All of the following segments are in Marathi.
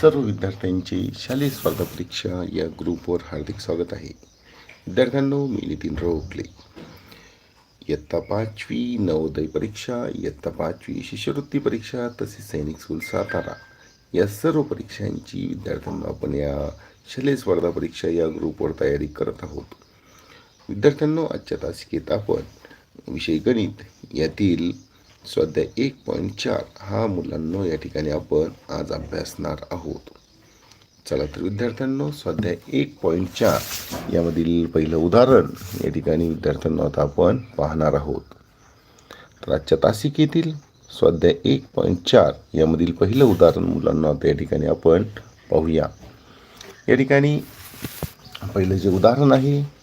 सर्व विद्यार्थ्यांचे शालेय स्पर्धा परीक्षा या ग्रुपवर हार्दिक स्वागत आहे. विद्यार्थ्यांनो मी नितीन उकले इयत्ता पाचवी नवोदय परीक्षा इयत्ता पाचवी शिष्यवृत्ती परीक्षा तसेच सैनिक स्कूल सातारा या सर्व परीक्षांची विद्यार्थ्यांना आपण या शालेय स्पर्धा परीक्षा या ग्रुपवर तयारी करत आहोत. विद्यार्थ्यांनो आजच्या तासिकेत आपण विषय गणित यातील स्वाध्याय एक पॉईंट चार. हा मुलांनो या ठिकाणी आपण आज अभ्यासणार आहोत. चला तर विद्यार्थ्यांनो स्वाध्याय एक पॉईंट चार. यामधील पहिलं उदाहरण या ठिकाणी विद्यार्थ्यांना आता आपण पाहणार आहोत. तर आजच्या तासिकेतील स्वाध्याय एक पॉईंट चार. यामधील पहिलं उदाहरण मुलांना आता या ठिकाणी आपण पाहूया. या ठिकाणी पहिलं जे उदाहरण आहे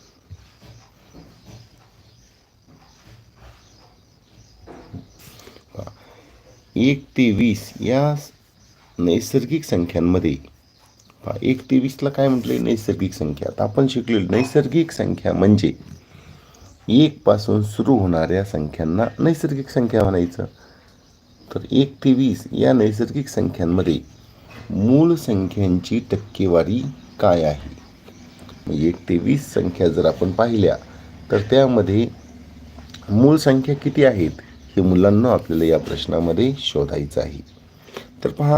एक ते वीस या नैसर्गिक संख्यांमध्ये. एक ते वीसला काय म्हटले नैसर्गिक संख्या. आता आपण शिकलेलो नैसर्गिक संख्या म्हणजे एकपासून सुरू होणाऱ्या संख्यांना नैसर्गिक संख्या म्हणायचं. तर एक ते वीस या नैसर्गिक संख्यांमध्ये मूळ संख्यांची टक्केवारी काय आहे? एक ते वीस संख्या जर आपण पाहिल्या तर त्यामध्ये मूळ संख्या किती आहेत? हे मुलांना आपल्याला या प्रश्नामध्ये शोधायचं आहे. तर पहा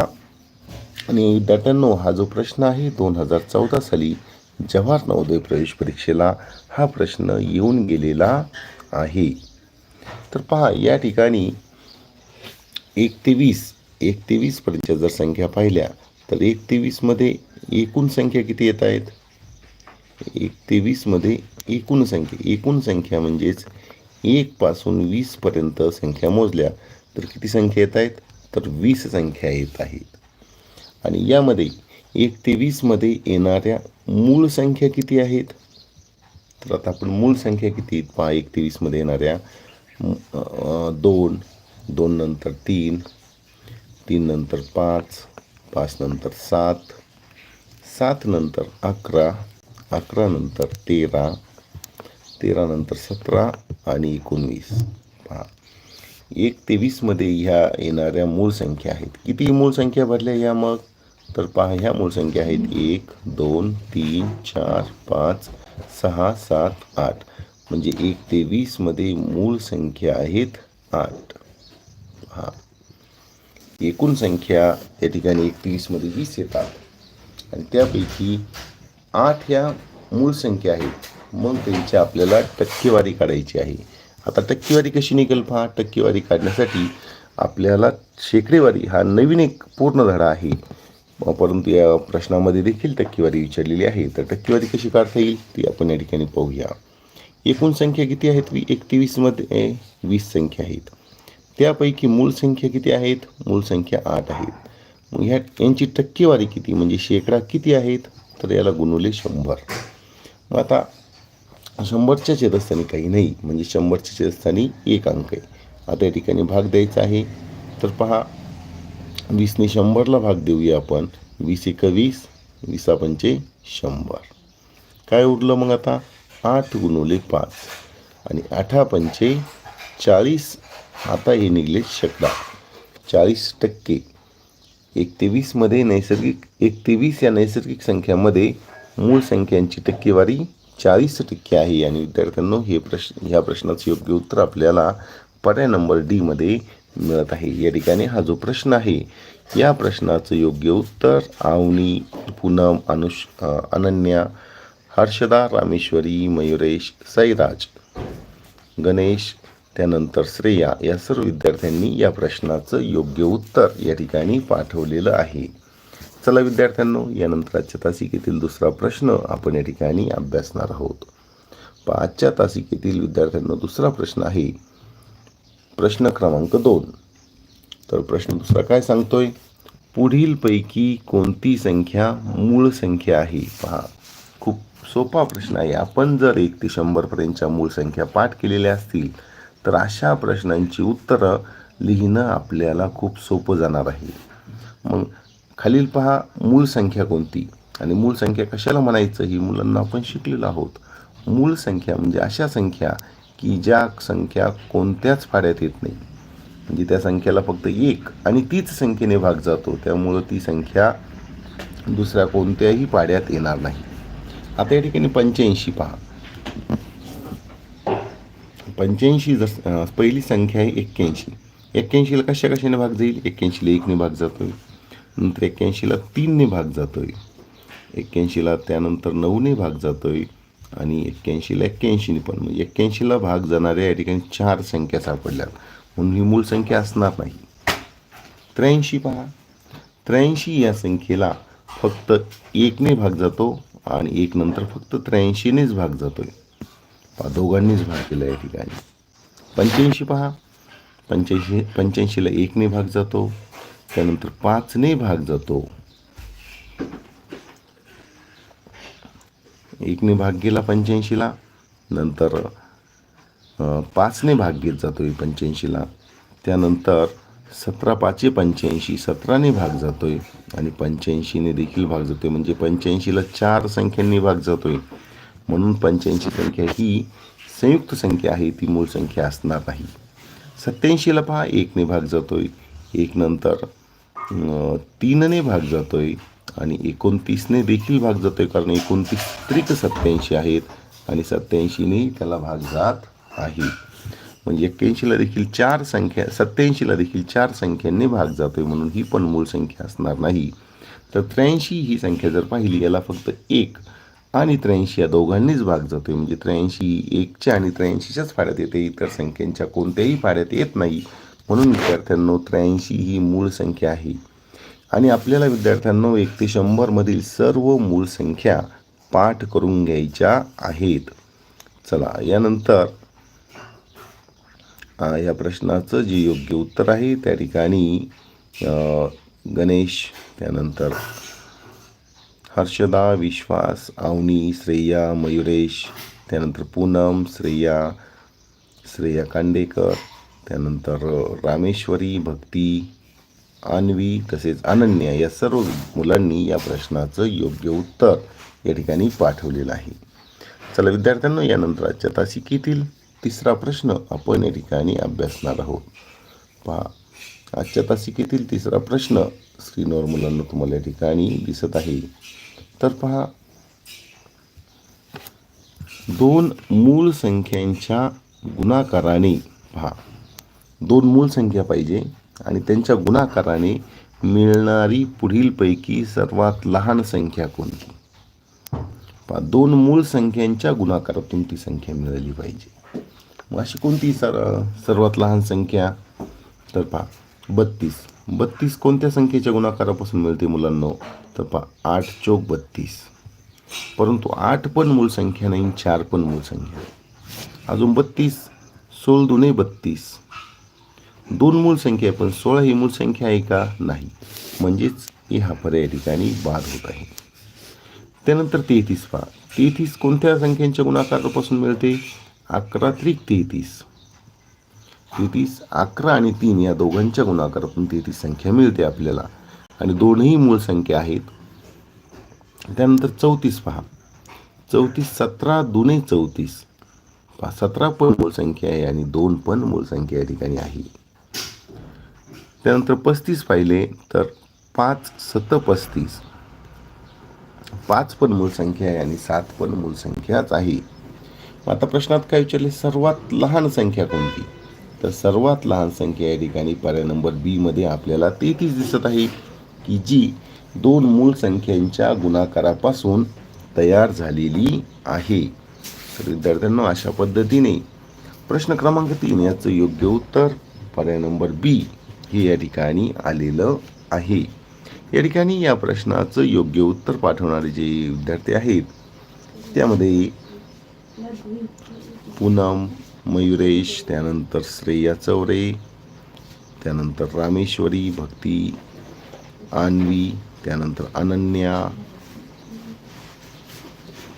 आणि विद्यार्थ्यांनो हा जो प्रश्न आहे दोन हजार चौदा साली जवाहर नवोदय प्रवेश परीक्षेला हा प्रश्न येऊन गेलेला आहे. तर पहा या ठिकाणी एक ते वीस एक ते वीसपर्यंतच्या जर संख्या पाहिल्या तर एक ते वीसमध्ये एकूण संख्या किती येत आहेत? एक ते वीसमध्ये एकूण संख्या एकूण संख्या म्हणजेच एकपासून वीसपर्यंत संख्या मोजल्या तर किती संख्या येत आहेत? तर वीस संख्या येत आहेत. आणि यामध्ये एक ते वीसमध्ये येणाऱ्या मूळ संख्या किती आहेत? तर आता आपण मूळ संख्या किती आहेत? पहा एक ते वीसमध्ये येणाऱ्या दोन दोन नंतर तीन तीन नंतर पाच पाच नंतर सात सात नंतर अकरा अकरा नंतर तेरा तेरा नंतर सतरा आणि एकोणवीस. पहा. एक ते वीसमध्ये ह्या येणाऱ्या मूळ संख्या आहेत. किती मूळ संख्या भरल्या या मग? तर पहा ह्या मूळ संख्या आहेत एक दोन तीन चार पाच सहा सात आठ. म्हणजे एक ते वीसमध्ये मूळ संख्या आहेत आठ. हा एकूण संख्या या ठिकाणी एक वीस येतात. आणि त्यापैकी आठ ह्या मूळ संख्या आहेत. मग त्यांची आपल्याला टक्केवारी काढायची आहे. आता टक्केवारी कशी निघेल पहा? टक्केवारी काढण्यासाठी आपल्याला शेकडेवारी हा नवीन एक पूर्ण धडा आहे. परंतु या प्रश्नामध्ये देखील टक्केवारी विचारलेली आहे. तर टक्केवारी कशी काढता येईल ती आपण या ठिकाणी पाहूया. एकूण संख्या किती आहेत? वी एकतीवीसमध्ये वीस संख्या आहेत. त्यापैकी मूळ संख्या किती आहेत? मूळ संख्या आठ आहेत. मग ह्या यांची टक्केवारी किती? म्हणजे शेकडा किती आहेत? तर याला गुणवले शंभर. मग आता शंभरच्या छेदस्थानी काही नाही म्हणजे शंभरच्या छेदस्थानी एक अंक आहे. आता या ठिकाणी भाग द्यायचा आहे. तर पहा वीसने शंभरला भाग देऊया आपण. वीस एक वीस वीसा पंचे शंभर. काय उरलं मग आता? आठ गुणवले पाच. आणि आठा पंचे चाळीस. आता हे निघले शकला चाळीस टक्के. एक ते वीसमध्ये नैसर्गिक एक ते वीस या नैसर्गिक संख्यामध्ये मूळ संख्यांची टक्केवारी चाळीस टक्के आहे. आणि विद्यार्थ्यांनो हे प्रश्न ह्या प्रश्नाचं योग्य उत्तर आपल्याला पर्याय नंबर डीमध्ये मिळत आहे. या ठिकाणी हा जो प्रश्न आहे या प्रश्नाचं योग्य उत्तर आवनी पूनम अनुष अनन्या हर्षदा रामेश्वरी मयुरेश साईराज गणेश त्यानंतर श्रेया या सर्व विद्यार्थ्यांनी या प्रश्नाचं योग्य उत्तर या ठिकाणी पाठवलेलं आहे. चला विद्यार्थ्यांनो यानंतर आजच्या तासिकेतील दुसरा प्रश्न आपण या ठिकाणी अभ्यासणार आहोत. पाचच्या आजच्या तासिकेतील विद्यार्थ्यांना दुसरा प्रश्न आहे. प्रश्न क्रमांक दोन. तर प्रश्न दुसरा काय सांगतोय? पुढीलपैकी कोणती संख्या मूळ संख्या आहे? पहा खूप सोपा प्रश्न आहे. आपण जर एक ते शंभरपर्यंतच्या मूळ संख्या पाठ केलेल्या असतील तर अशा प्रश्नांची उत्तरं लिहिणं आपल्याला खूप सोपं जाणार आहे. मग खालील पहा मूळ संख्या कोणती? आणि मूळ संख्या कशाला म्हणायचं? ही मुलांना आपण शिकलेलो आहोत. मूळ संख्या म्हणजे अशा संख्या की ज्या संख्या कोणत्याच पाड्यात येत नाही. म्हणजे त्या संख्येला फक्त एक आणि तीच संख्येने भाग जातो. त्यामुळं ती संख्या दुसऱ्या कोणत्याही पाड्यात येणार नाही. आता या ठिकाणी पंच्याऐंशी पहा. पंच्याऐंशी जस पहिली संख्या आहे एक्क्याऐंशी. एक्क्याऐंशीला कशा कशाने भाग जाईल? एक्क्याऐंशीला एकने भाग जातो नंतर एक्क्याऐंशीला तीनने भाग जातो आहे एक्क्याऐंशीला त्यानंतर नऊने भाग जातो आहे आणि एक्क्याऐंशीला एक्क्याऐंशीने पण. म्हणजे एक्क्याऐंशीला भाग जाणाऱ्या या ठिकाणी चार संख्या सापडल्या म्हणून ही मूळ संख्या असणार नाही. त्र्याऐंशी पहा. त्र्याऐंशी या संख्येला फक्त एकने भाग जातो आणि एक नंतर फक्त त्र्याऐंशीनेच भाग जातो आहे दोघांनीच भाग केला या ठिकाणी. पंच्याऐंशी पहा. पंच्याऐंशी पंच्याऐंशीला एकने भाग जातो. त्यानंतर पाचने भाग जातो. एकने भाग गेला पंच्याऐंशीला नंतर पाचने भाग घेत जातोय पंच्याऐंशीला. त्यानंतर सतरा पाचशे पंच्याऐंशी सतराने भाग जातोय आणि पंच्याऐंशीने देखील भाग जातोय. म्हणजे पंच्याऐंशीला चार संख्यांनी भाग जातोय. म्हणून पंच्याऐंशी संख्या ही संयुक्त संख्या आहे ती मूळ संख्या असणार नाही. सत्याऐंशीला पहा एकने भाग जातोय. एक नंतर तीनने भाग जातो आहे आणि एकोणतीसने देखील भाग जातो आहे कारण एकोणतीस त्रिक सत्याऐंशी आहेत आणि सत्याऐंशीने त्याला भाग जात आहे. म्हणजे एक्क्याऐंशीला देखील चार संख्या सत्याऐंशीला देखील चार संख्यांनी भाग जातो आहे म्हणून ही पण मूळ संख्या असणार नाही. तर त्र्याऐंशी ही संख्या जर पाहिली याला फक्त एक आणि त्र्याऐंशी या दोघांनीच भाग जातोय. म्हणजे त्र्याऐंशी एकच्या आणि त्र्याऐंशीच्याच फाड्यात येते. इतर संख्यांच्या कोणत्याही फाड्यात येत नाही. म्हणून विद्यार्थ्यांनो त्र्याऐंशी ही मूळ संख्या आहे. आणि आपल्याला विद्यार्थ्यांनो एक ते शंभरमधील सर्व मूळ संख्या पाठ करून घ्यायच्या आहेत. चला यानंतर या प्रश्नाचं जे योग्य उत्तर आहे त्या ठिकाणी गणेश त्यानंतर हर्षदा विश्वास आवनी श्रेया मयुरेश त्यानंतर पूनम श्रेया श्रेया कांडेकर त्यानंतर रामेश्वरी भक्ती अन्वी तसेच अनन्या या सर्व मुलांनी या प्रश्नाचं योग्य उत्तर या ठिकाणी पाठवलेलं आहे. चला विद्यार्थ्यांना यानंतर आजच्या तासिकेतील तिसरा प्रश्न आपण या ठिकाणी अभ्यासणार आहोत. पहा आजच्या तासिकेतील तिसरा प्रश्न स्क्रीनवर मुलांना तुम्हाला या ठिकाणी दिसत आहे. तर पहा दोन मूळ संख्यांच्या गुणाकाराने पहा दोन मूळ संख्या पाहिजे आणि त्यांच्या गुणाकाराने मिळणारी पुढीलपैकी सर्वात लहान संख्या कोणती? पहा दोन मूळ संख्यांच्या गुणाकारातून ती संख्या मिळाली पाहिजे? मग अशी कोणती सर सर्वात लहान संख्या? तर पहा बत्तीस. बत्तीस कोणत्या संख्येच्या गुणाकारापासून मिळते मुलांना? तर पहा आठ चौक बत्तीस. परंतु आठ पण मूळ संख्या नाही चार पण मूळ संख्या नाही. अजून बत्तीस सोळ दुने बत्तीस. दोन मूळ संख्या आहे पण सोळा ही मूळ संख्या आहे का? नाही. म्हणजेच ह्या पर्याय ठिकाणी बाद होत आहे. त्यानंतर तेहतीस पहा. तेहतीस कोणत्या संख्यांच्या गुणाकारापासून मिळते? अकरा त्रिक तेहतीस. तेहतीस अकरा आणि तीन या दोघांच्या गुणाकारातून तेहतीस संख्या मिळते आपल्याला. आणि दोनही मूळ संख्या आहेत. त्यानंतर चौतीस पहा. चौतीस सतरा दुने चौतीस. पहा सतरा पण मूळ संख्या आहे आणि दोन पण मूळ संख्या या ठिकाणी आहे. त्यानंतर पस्तीस पाहिले तर पाच सत पस्तीस. पाच पण मूळ संख्या आहे आणि सात पण मूळ संख्याच आहे. मग आता प्रश्नात काय विचारले? सर्वात लहान संख्या कोणती? तर सर्वात लहान संख्या या ठिकाणी पर्याय नंबर बीमध्ये आपल्याला तेहतीस दिसत आहे की जी दोन मूळ संख्यांच्या गुणाकारापासून तयार झालेली आहे. तर विद्यार्थ्यांना अशा पद्धतीने प्रश्न क्रमांक तीन याचं योग्य उत्तर पर्याय नंबर बी. हे या ठिकाणी आलेलं आहे. या ठिकाणी या प्रश्नाचं योग्य उत्तर पाठवणारे जे विद्यार्थी आहेत त्यामध्ये पूनम मयुरेश त्यानंतर श्रेया चौरे त्यानंतर रामेश्वरी भक्ती आणवी त्यानंतर अनन्या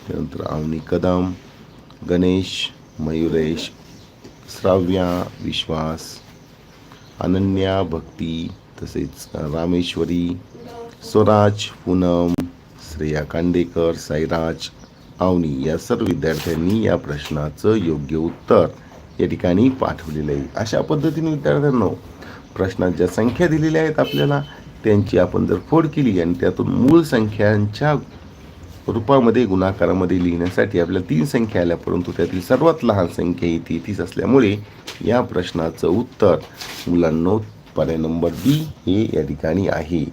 त्यानंतर अवनी कदम गणेश मयुरेश श्राव्या विश्वास अनन्या भक्ती तसेच रामेश्वरी स्वराज पूनम श्रेया कांडेकर साईराज आवनी या सर्व विद्यार्थ्यांनी या प्रश्नाचं योग्य उत्तर या ठिकाणी पाठवलेलं आहे. अशा पद्धतीने विद्यार्थ्यांना प्रश्नात ज्या संख्या दिलेल्या आहेत आपल्याला त्यांची आपण जर फोड केली आणि त्यातून मूळ संख्यांच्या रूपामध्ये गुणाकारामध्ये लिहिण्यासाठी आपल्याला तीन संख्या आल्या परंतु त्यातील सर्वात लहान संख्या ही तेहतीस असल्यामुळे या प्रश्नाचं उत्तर मुलांनो पर्याय नंबर बी हे या ठिकाणी आहे.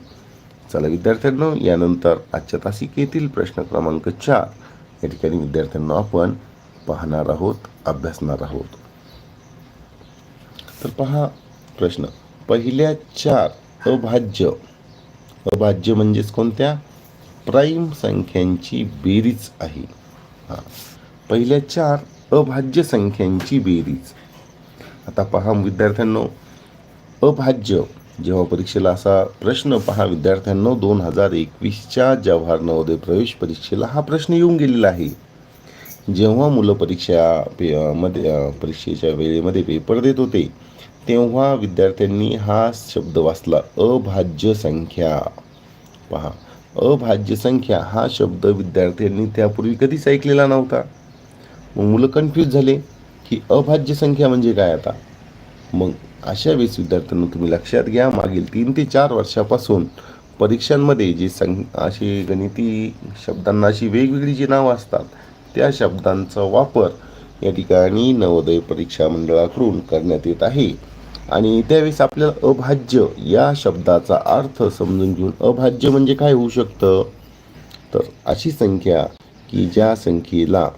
चला विद्यार्थ्यांनो यानंतर आजच्या तासिकेतील प्रश्न क्रमांक चार. या ठिकाणी विद्यार्थ्यांना आपण पाहणार आहोत अभ्यासणार आहोत. तर पहा प्रश्न. पहिल्या चार अभाज्य. अभाज्य म्हणजेच कोणत्या? प्राईम संख्यांची बेरीज आहे. हां. पहिल्या चार अभाज्य संख्यांची बेरीज. आता पहा विद्यार्थ्यांनो अभाज्य जेव्हा परीक्षेला असा प्रश्न पहा विद्यार्थ्यांनो दोन हजार एकवीसच्या जवाहर नवोदय प्रवेश परीक्षेला हा प्रश्न येऊन गेलेला आहे. जेव्हा मुलं परीक्षा पे मध्ये परीक्षेच्या वेळेमध्ये पेपर देत होते तेव्हा विद्यार्थ्यांनी हा शब्द वाचला अभाज्य संख्या. पहा. अभाज्य संख्या हा शब्द विद्यार्थ्यांनी त्यापूर्वी कधीच ऐकलेला नव्हता. मग मुलं कन्फ्यूज झाले की अभाज्य संख्या म्हणजे काय आता? मग अशा वेळेस विद्यार्थ्यांना तुम्ही लक्षात घ्या मागील तीन ते चार वर्षापासून परीक्षांमध्ये जे सं अशी गणिती शब्दांना अशी वेगवेगळी जी नावं असतात त्या शब्दांचा वापर या ठिकाणी नवोदय परीक्षा मंडळाकडून करण्यात येत आहे. आणि त्यावेळेस आपल्याला अभाज्य या शब्दाचा अर्थ समजून घेऊन अभाज्य म्हणजे काय होऊ शकतं? तर अशी संख्या की ज्या संख्येला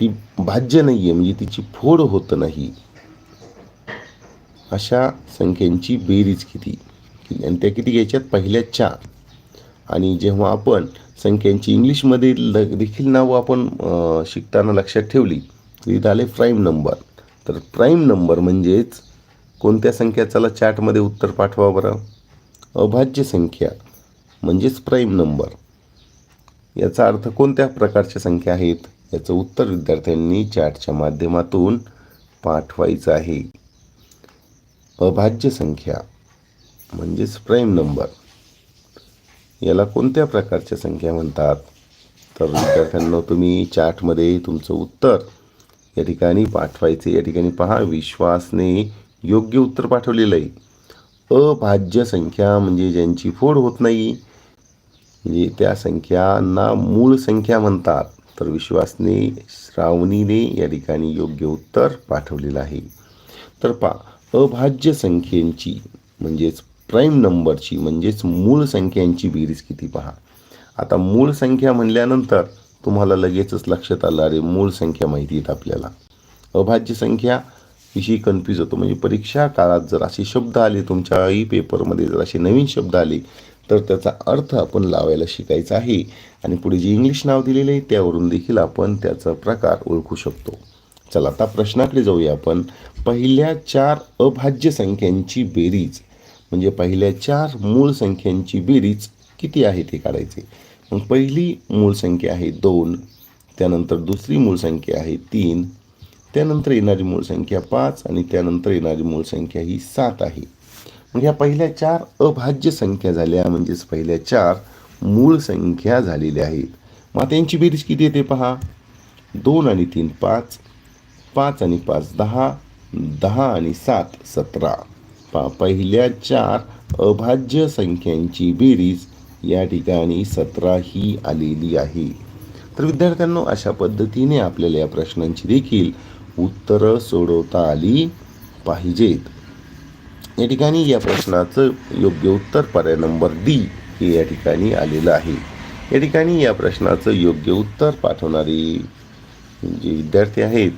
ती भाज्य नाही आहे म्हणजे तिची फोड होत नाही अशा संख्यांची बेरीज किती? आणि त्या किती घ्यायच्यात? पहिल्या चार. आणि जेव्हा आपण संख्यांची इंग्लिशमध्ये ल देखील नावं आपण शिकताना लक्षात ठेवली तिथं आले प्राईम नंबर तर प्राईम नंबर म्हणजेच कोणत्या संख्या? चला चॅटमध्ये उत्तर पाठवा बरं. अभाज्य संख्या म्हणजेच प्राईम नंबर. याचा अर्थ कोणत्या प्रकारच्या संख्या आहेत? याचं उत्तर विद्यार्थ्यांनी चॅटच्या माध्यमातून पाठवायचं आहे. अभाज्य संख्या म्हणजेच प्राईम नंबर. याला कोणत्या प्रकारच्या संख्या म्हणतात? तर विद्यार्थ्यांना तुम्ही चॅटमध्ये तुमचं उत्तर या ठिकाणी पाठवायचे या ठिकाणी पहा विश्वासने योग्य उत्तर पाठवलेलं आहे. अभाज्य संख्या म्हणजे ज्यांची फोड होत नाही म्हणजे त्या संख्यांना मूळ संख्या म्हणतात. तर विश्वासने श्रावणीने या ठिकाणी योग्य उत्तर पाठवलेलं आहे. तर पा अभाज्य संख्येची म्हणजेच प्राईम नंबरची म्हणजेच मूळ संख्यांची बेरीज किती पहा. आता मूळ संख्या म्हणल्यानंतर तुम्हाला लगेचच लक्षात आलं अरे मूळ संख्या माहिती आहेत आपल्याला. अभाज्य संख्या विषयी कन्फ्यूज होतो म्हणजे परीक्षा काळात जर असे शब्द आले तुमच्याही पेपरमध्ये जर असे नवीन शब्द आले तर त्याचा अर्थ आपण लावायला शिकायचा आहे. आणि पुढे जे इंग्लिश नाव दिलेले आहे त्यावरून देखील आपण त्याचा प्रकार ओळखू शकतो. चला आता प्रश्नाकडे जाऊया आपण. पहिल्या चार अभाज्य संख्यांची बेरीज म्हणजे पहिल्या चार मूळ संख्यांची बेरीज किती आहे ते काढायचे? पहिली मूळ संख्या आहे दोन त्यानंतर दुसरी मूळ संख्या आहे तीन त्यानंतर येणारी मूळ संख्या पाच आणि त्यानंतर येणारी मूळ संख्या ही सात आहे. मग ह्या पहिल्या चार अभाज्य संख्या झाल्या म्हणजेच पहिल्या चार मूळ संख्या झालेल्या आहेत. मग आता यांची बेरीज किती येते पहा? दोन आणि तीन पाच पाच आणि पाच दहा दहा आणि सात सतरा. पा पहिल्या चार अभाज्य संख्यांची बेरीज या ठिकाणी सतरा ही आलेली आहे. तर विद्यार्थ्यांनो अशा पद्धतीने आपल्याला या प्रश्नांची देखील उत्तरं सोडवता आली पाहिजेत. या ठिकाणी या प्रश्नाचं योग्य उत्तर पर्याय नंबर डी हे या ठिकाणी आलेलं आहे. या ठिकाणी या प्रश्नाचं योग्य उत्तर पाठवणारी जे विद्यार्थी आहेत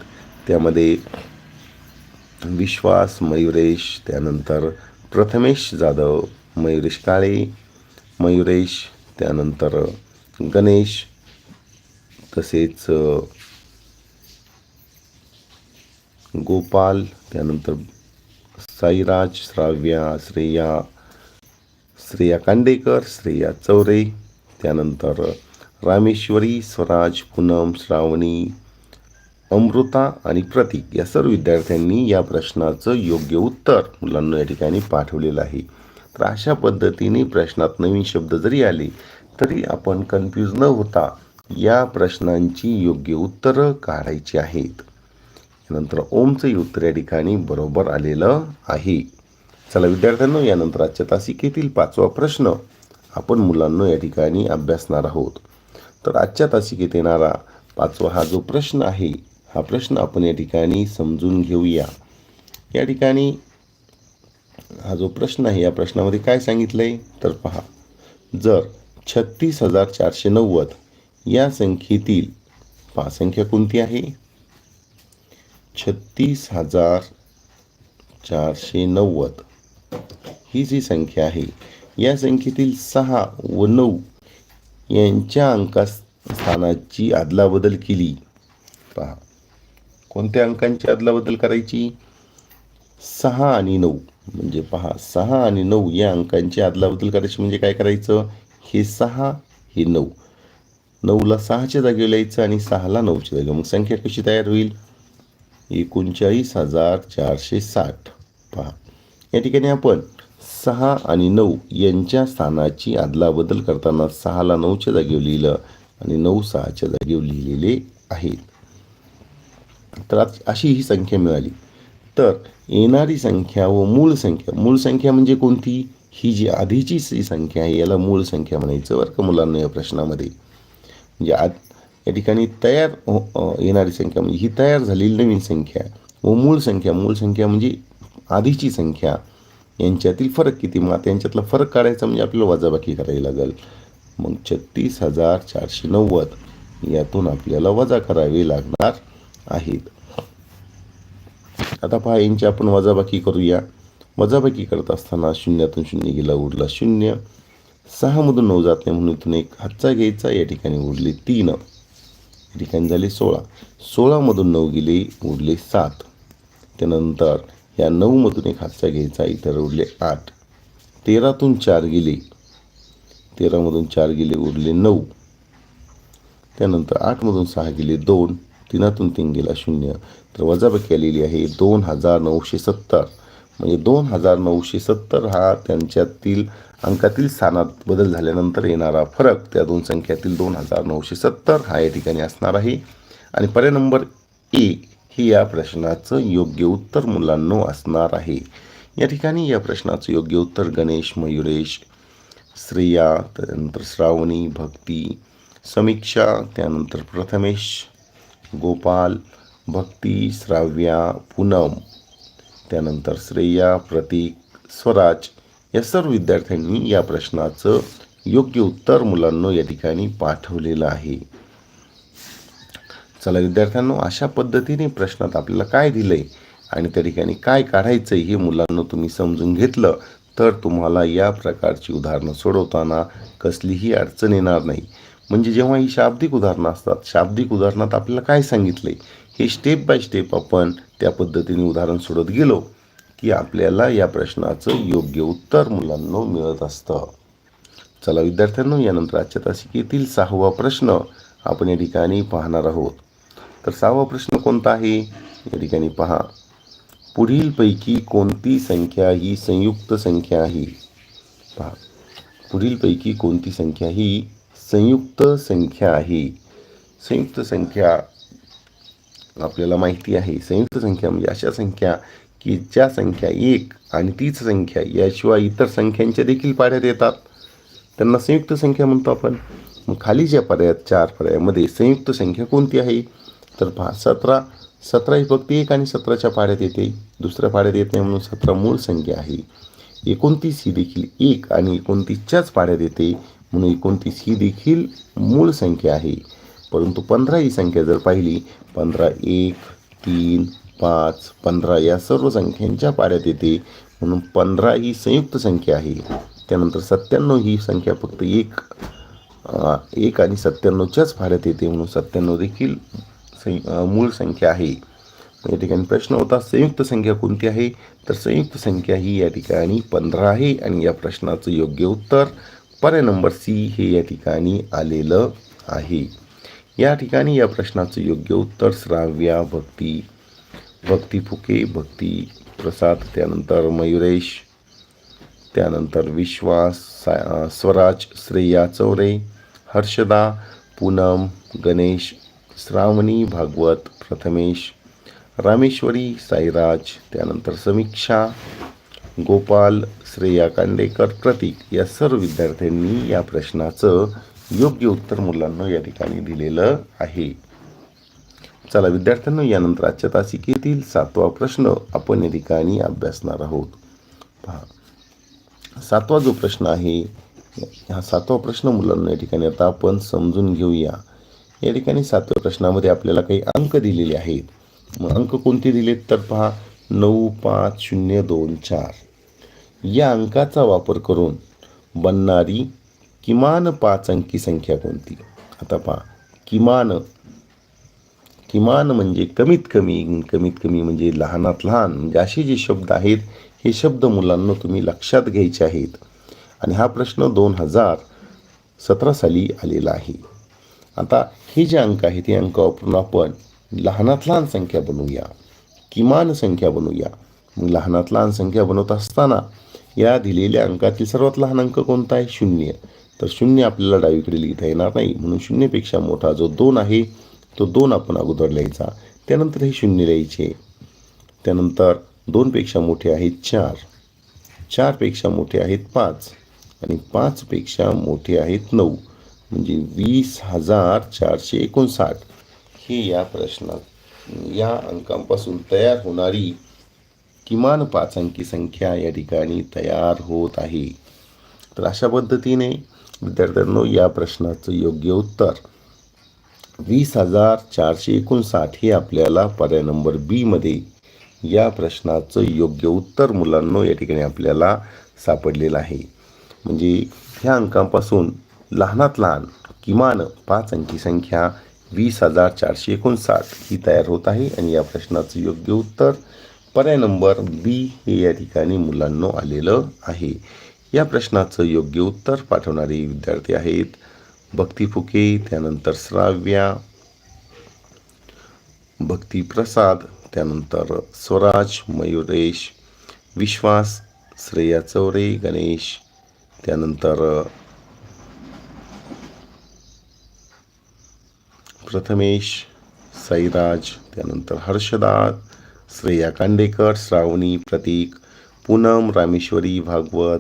त्यामध्ये विश्वास मयुरेश त्यानंतर प्रथमेश जाधव मयुरेश काळे मयुरेश त्यानंतर गणेश तसेच गोपाल त्यानंतर साईराज श्राव्या श्रेया श्रेया कांडेकर श्रेया चौरे त्यानंतर रामेश्वरी स्वराज पूनम श्रावणी अमृता आणि प्रतीक या सर्व विद्यार्थ्यांनी या प्रश्नाचं योग्य उत्तर मुलांना या ठिकाणी पाठवलेलं आहे. तर अशा पद्धतीने प्रश्नात नवीन शब्द जरी आले तरी आपण कन्फ्यूज न होता या प्रश्नांची योग्य उत्तरं काढायची आहेत. नंतर ओमचं उत्तर या ठिकाणी बरोबर आलेलं आहे. चला विद्यार्थ्यांनो यानंतर आजच्या तासिकेतील पाचवा प्रश्न. आपण मुलांनो या ठिकाणी अभ्यासणार आहोत. तर आजच्या तासिकेत येणारा पाचवा हा जो प्रश्न आहे हा प्रश्न आपण या ठिकाणी समजून घेऊया. या ठिकाणी हा जो प्रश्न आहे या प्रश्नामध्ये काय सांगितलं आहे तर पहा. जर छत्तीस हजार चारशे नव्वद या संख्येतील पहा संख्या कोणती आहे? छत्तीस हजार चारशे नव्वद. ही जी संख्या आहे या संख्येतील सहा व नऊ यांच्या अंका स्थानाची अदलाबदल केली. पहा. कोणत्या अंकांची अदलाबदल करायची? सहा आणि नऊ. म्हणजे पहा सहा आणि नऊ या अंकांची अदलाबदल करायची म्हणजे काय करायचं? हे सहा हे नऊ. नऊला सहाच्या जागेवर लिहायचं आणि सहाला नऊच्या जागेवर मग संख्या कशी तयार होईल? एकोणचाळीस हजार चारशे साठ. पहा या ठिकाणी आपण सहा आणि नऊ यांच्या स्थानाची अदलाबदल करताना सहाला नऊच्या जागेवर लिहिलं आणि नऊ सहाच्या जागेवर लिहिलेले आहेत. तर आज अशी ही संख्या मिळाली. तर येणारी संख्या व मूळ संख्या. मूळ संख्या म्हणजे कोणती? ही जी आधीची जी संख्या आहे याला मूळ संख्या म्हणायचं बरं का मुलांना या प्रश्नामध्ये. म्हणजे आत या ठिकाणी तयार हो- येणारी संख्या म्हणजे ही तयार झालेली नवीन संख्या व मूळ संख्या. मूळ संख्या म्हणजे आधीची संख्या. यांच्यातील फरक किती? मग यांच्यातला फरक काढायचा म्हणजे आपल्याला वजाबाकी करावी लागेल. मग छत्तीस हजार चारशे नव्वद यातून आपल्याला वजा करावे लागणार आहेत. आता पहा यांची आपण वजाबाकी करूया. वजाबाकी करत असताना शून्यातून शून्य गेला उरला शून्य. सहामधून नऊ जात नाही म्हणून इथून एक हातचा घ्यायचा या ठिकाणी उरले तीन. या ठिकाणी झाले सोळा. सोळामधून नऊ गेले उरले सात. त्यानंतर या नऊमधून एक हातचा घ्यायचा इतर उरले आठ. तेरातून चार गेले. तेरामधून चार गेले उरले नऊ. त्यानंतर आठमधून सहा गेले दोन. तीनातून तीन गेला शून्य. तर वजाबाकी आलेली आहे दोन हजार नऊशे सत्तर. म्हणजे दोन हजार नऊशे सत्तर हा त्यांच्यातील अंकातील स्थानात बदल झाल्यानंतर येणारा फरक त्या दोन संख्यातील दोन हजार नऊशे सत्तर हा या ठिकाणी असणार आहे. आणि पर्याय नंबर ए हे या प्रश्नाचं योग्य उत्तर मुलांनो असणार आहे. या ठिकाणी या प्रश्नाचं योग्य उत्तर गणेश मयुरेश श्रेया त्यानंतर श्रावणी भक्ती समीक्षा त्यानंतर प्रथमेश गोपाल भक्ती श्राव्या पूनम त्यानंतर श्रेया प्रतीक स्वराज या सर्व विद्यार्थ्यांनी या प्रश्नाचं योग्य उत्तर मुलांना या ठिकाणी पाठवलेलं आहे. चला विद्यार्थ्यांनो अशा पद्धतीने प्रश्नात आपल्याला काय दिलंय आणि त्या ठिकाणी काय काढायचं हे मुलांना तुम्ही समजून घेतलं तर तुम्हाला या प्रकारची उदाहरणं सोडवताना कसलीही अडचण येणार नाही. म्हणजे जेव्हा ही शाब्दिक उदाहरणं असतात शाब्दिक उदाहरणात आपल्याला काय सांगितलंय? हे स्टेप बाय स्टेप आपण त्या पद्धतीने उदाहरण सोडत गेलो की आपल्याला या प्रश्नाचं योग्य उत्तर मुलांना मिळत असतं. चला विद्यार्थ्यांनो यानंतर आजच्या तासिकेतील सहावा प्रश्न आपण या ठिकाणी पाहणार आहोत. तर सहावा प्रश्न कोणता आहे? या ठिकाणी पहा. पुढीलपैकी कोणती संख्या ही संयुक्त संख्या आहे? पहा. पुढीलपैकी कोणती संख्या ही संयुक्त संख्या आहे संयुक्त संख्या आपल्याला माहिती आहे. संयुक्त संख्या म्हणजे अशा संख्या की ज्या संख्या एक आणि तीच संख्या याशिवाय इतर संख्यांच्या देखील पाड्यात येतात. त्यांना संयुक्त संख्या म्हणतो आपण. मग खाली ज्या पर्यायात चार पर्यायामध्ये संयुक्त संख्या कोणती आहे? तर पहा सतरा. सतरा ही फक्त एक आणि सतराच्या पाड्यात येते. दुसऱ्या पाड्यात येत नाही म्हणून सतरा मूळ संख्या आहे. एकोणतीस ही देखील एक आणि एकोणतीसच्याच पाड्यात येते. म्हणून एकोणतीस ही देखील मूळ संख्या आहे. परंतु पंधरा ही संख्या जर पाहिली पंधरा एक तीन पाच पंधरा या सर्व संख्यांच्या पाऱ्यात येते. म्हणून पंधरा ही संयुक्त संख्या आहे. त्यानंतर सत्त्याण्णव ही संख्या फक्त एक एक आणि सत्त्याण्णवच्याच पाड्यात येते. म्हणून सत्त्याण्णव देखील सं मूळ संख्या आहे. या ठिकाणी प्रश्न होता संयुक्त संख्या कोणती आहे? तर संयुक्त संख्या ही या ठिकाणी पंधरा आहे आणि या प्रश्नाचं योग्य उत्तर पर्याय नंबर सी हे या ठिकाणी आलेलं आहे. या ठिकाणी या प्रश्नाचं योग्य उत्तर श्राव्या भक्ती भक्ती फुके भक्ती प्रसाद त्यानंतर मयुरेश त्यानंतर विश्वास सा स्वराज श्रेया चौरे हर्षदा पूनम गणेश श्रावणी भागवत प्रथमेश रामेश्वरी साईराज त्यानंतर समीक्षा गोपाल श्रेया कांडेकर प्रतीक या सर्व विद्यार्थ्यांनी या प्रश्नाचं योग्य उत्तर मुलांना या ठिकाणी दिलेलं आहे. चला विद्यार्थ्यांनो यानंतर आजच्या तासिकेतील सातवा प्रश्न आपण या ठिकाणी अभ्यासणार आहोत. पहा सातवा जो प्रश्न आहे हा सातवा प्रश्न मुलांना या ठिकाणी आता आपण समजून घेऊया. या ठिकाणी सातव्या प्रश्नामध्ये आपल्याला काही अंक दिलेले आहेत. मग अंक कोणते दिलेत? तर पहा नऊ पाच शून्य दोन चार. या अंकाचा वापर करून बनणारी किमान पाच अंकी संख्या कोणती? आता पहा किमान किमान म्हणजे कमीत कमी कमीत कमी म्हणजे लहानात लहान म्हणजे असे जे शब्द आहेत हे शब्द मुलांना तुम्ही लक्षात घ्यायचे आहेत. आणि हा प्रश्न दोन हजार सतरा साली आलेला आहे. आता हे जे अंक आहेत हे अंक वापरून आपण लहानात लहान संख्या बनवूया किमान संख्या बनवूया. मग लहानात लहान संख्या बनवत असताना या दिलेल्या अंकातील सर्वात लहान अंक कोणता आहे? शून्य. तर शून्य आपल्याला डावीकडे लिहिता येणार नाही. म्हणून शून्यपेक्षा मोठा जो दोन आहे तो दोन आपण अगोदर लिहायचा. त्यानंतर हे शून्य लिहायचे. त्यानंतर दोनपेक्षा मोठे आहेत चार. चारपेक्षा मोठे आहेत पाच. आणि पाचपेक्षा मोठे आहेत नऊ. म्हणजे वीस हजार चारशे एकोणसाठ. हे या प्रश्नात या अंकांपासून तयार होणारी किमान पाच अंकी संख्या या ठिकाणी तयार होत आहे. तर अशा पद्धतीने विद्यार्थ्यांनो या प्रश्नाचं योग्य उत्तर. वीस हजार चारशे एकोणसाठ हे आपल्याला पर्याय नंबर बीमध्ये या प्रश्नाचं योग्य उत्तर मुलांनो या ठिकाणी आपल्याला सापडलेलं आहे. म्हणजे ह्या अंकांपासून लहानात लहान किमान पाच अंकी संख्या वीस हजार चारशे एकोणसाठ ही तयार होत आहे आणि या प्रश्नाचं योग्य उत्तर पर्याय नंबर बी हे या ठिकाणी मुलांनो आलेलं आहे. या प्रश्नाचं योग्य उत्तर पाठवणारे विद्यार्थी आहेत. भक्ती फुके त्यानंतर श्राव्या भक्ती प्रसाद त्यानंतर स्वराज मयुरेश विश्वास श्रेया चौरे गणेश त्यानंतर प्रथमेश साईराज त्यानंतर हर्षदाद श्रेया कांडेकर श्रावणी प्रतीक पूनम रामेश्वरी भागवत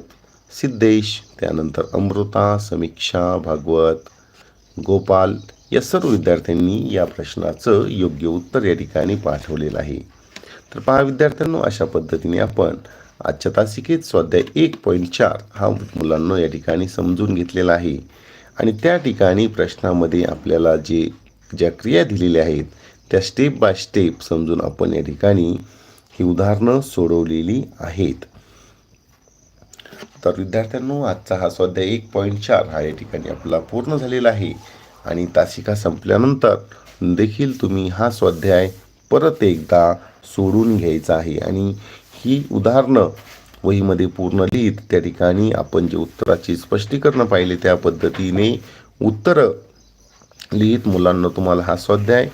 सिद्धेश त्यानंतर अमृता समीक्षा भागवत गोपाल या सर्व विद्यार्थ्यांनी या प्रश्नाचं योग्य उत्तर या ठिकाणी पाठवलेलं आहे. तर पहा विद्यार्थ्यांनो अशा पद्धतीने आपण आजच्या तासिकेत स्वाध्याय एक पॉईंट चार हा मुलांना या ठिकाणी समजून घेतलेला आहे. आणि त्या ठिकाणी प्रश्नामध्ये आपल्याला जे ज्या क्रिया दिलेल्या आहेत त्या स्टेप बाय स्टेप समजून आपण या ठिकाणी ही उदाहरणं सोडवलेली आहेत. तर विद्यार्थ्यांनो आजचा हा स्वाध्याय एक पॉईंट चार हा या ठिकाणी आपला पूर्ण झालेला आहे. आणि तासिका संपल्यानंतर देखील तुम्ही हा स्वाध्याय परत एकदा सोडून घ्यायचा आहे. आणि ही उदाहरणं वहीमध्ये पूर्ण लिहित त्या ठिकाणी आपण जे उत्तराची स्पष्टीकरण पाहिले त्या पद्धतीने उत्तरं लिहित. मुलांना तुम्हाला हा स्वाध्याय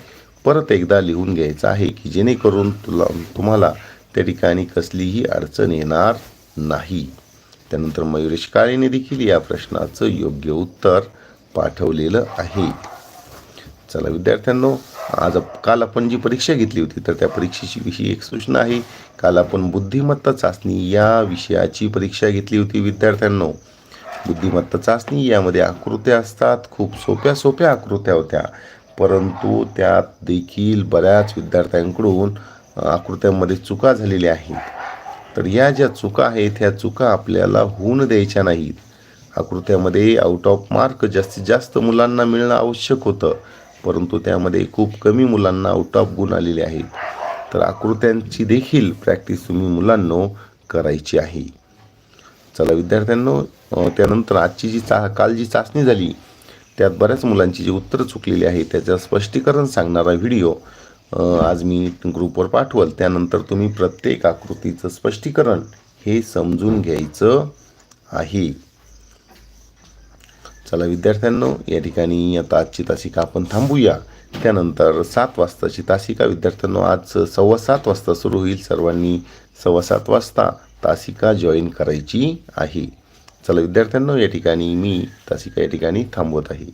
परत एकदा लिहून घ्यायचा आहे की जेणेकरून तुला तुम्हाला त्या ठिकाणी कसलीही अडचण येणार नाही. त्यानंतर मयुरेश काळेने देखील या प्रश्नाचं योग्य उत्तर पाठवलेलं आहे. चला विद्यार्थ्यांनो आज काल आपण जी परीक्षा घेतली होती तर त्या परीक्षेची विषयी एक सूचना आहे. काल आपण बुद्धिमत्ता चाचणी या विषयाची परीक्षा घेतली होती विद्यार्थ्यांनो. बुद्धिमत्ता चाचणी यामध्ये आकृत्या असतात खूप सोप्या सोप्या आकृत्या होत्या. परंतु त्यात देखील बऱ्याच विद्यार्थ्यांकडून आकृत्यांमध्ये चुका झालेल्या आहेत. तर या ज्या चुका आहेत ह्या चुका आपल्याला होऊन द्यायच्या नाहीत. आकृत्यामध्ये आउट ऑफ मार्क जास्तीत जास्त मुलांना मिळणं आवश्यक होतं परंतु त्यामध्ये खूप कमी मुलांना आउट ऑफ गुण आलेले आहेत. तर आकृत्यांची देखील प्रॅक्टिस तुम्ही मुलांनो करायची आहे. चला विद्यार्थ्यांनो त्यानंतर आजची जी चा काल जी चाचणी झाली त्यात बऱ्याच मुलांची जी उत्तरं चुकलेली आहे त्याचं स्पष्टीकरण सांगणारा व्हिडिओ आज मी ग्रुपवर पाठवल. त्यानंतर तुम्ही प्रत्येक आकृतीचं स्पष्टीकरण हे समजून घ्यायचं आहे. चला विद्यार्थ्यांनो या ठिकाणी आता आजची तासिका आपण थांबूया. त्यानंतर सात वाजताची तासिका. विद्यार्थ्यांनो आज सव्वा सात वाजता सुरू होईल. सर्वांनी सव्वा सात वाजता तासिका जॉईन करायची आहे. चला विद्यार्थ्यांनो या ठिकाणी मी तासिका या ठिकाणी थांबवत आहे.